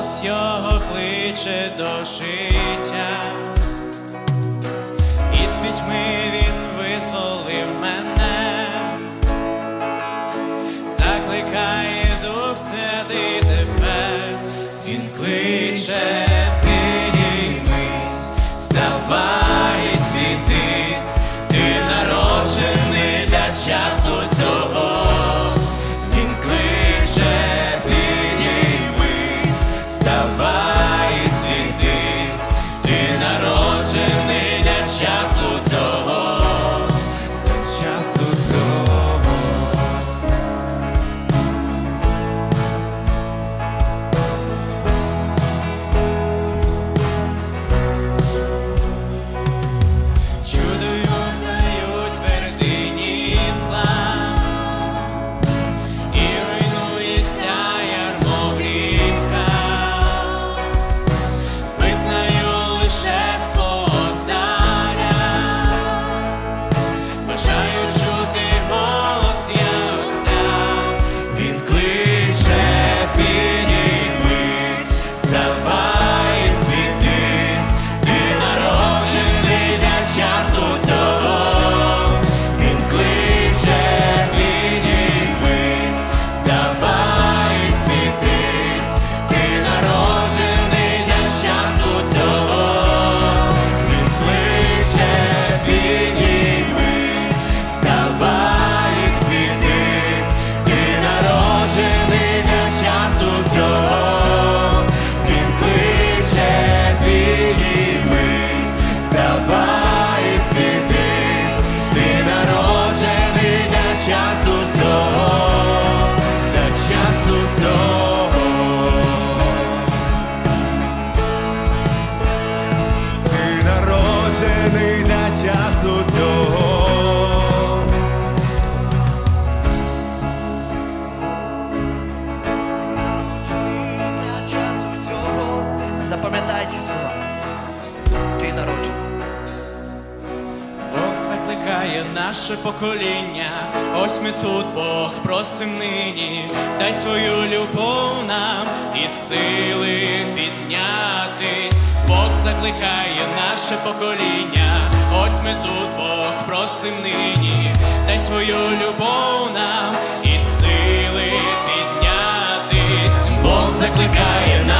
Голос його кличе до життя. час наше покоління, ось ми тут Бог просим нині, дай свою любов нам і сили піднятись, Бог закликає наше покоління, ось ми тут Бог просим нині, дай свою любов нам і сили піднятись, Бог закликає нас.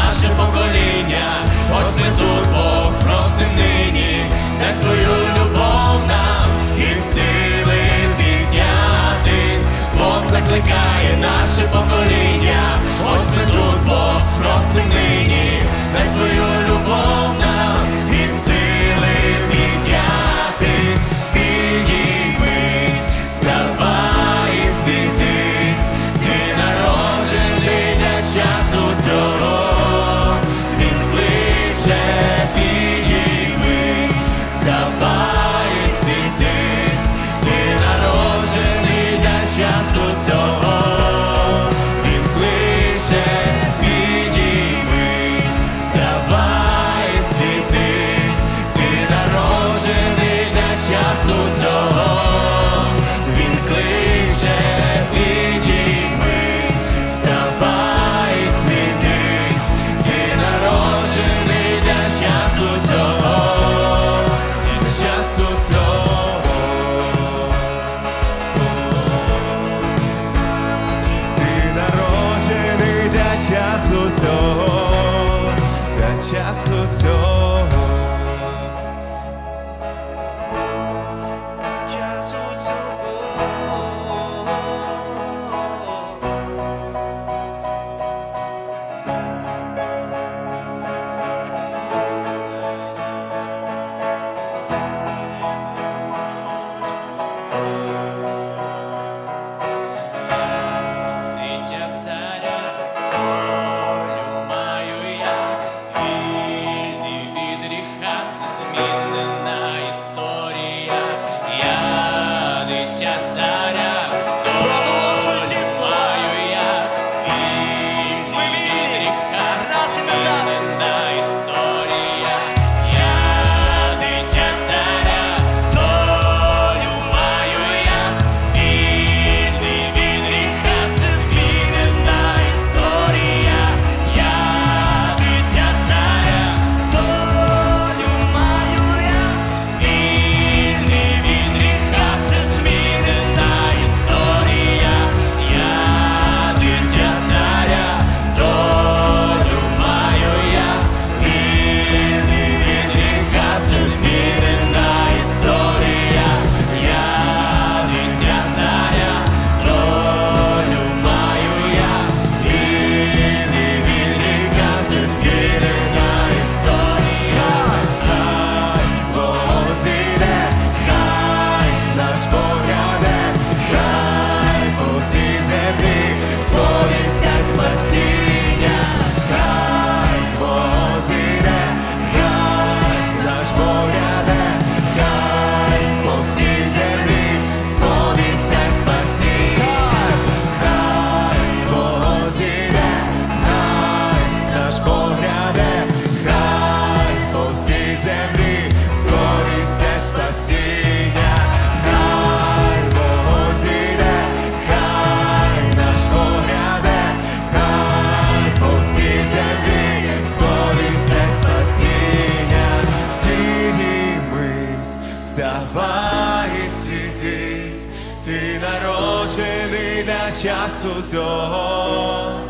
Часу цього,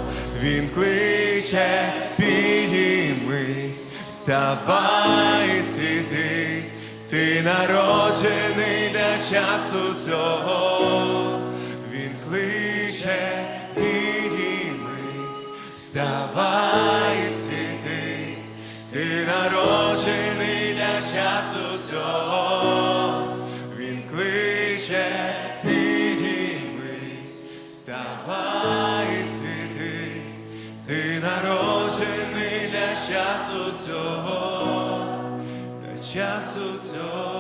він кличе, підіймись, вставай, і світись, ти народжений для часу цього, він кличе, підіймись, вставай, і світись, ти народжений для часу цього, і світись, ти народжений для часу цього, для часу цього.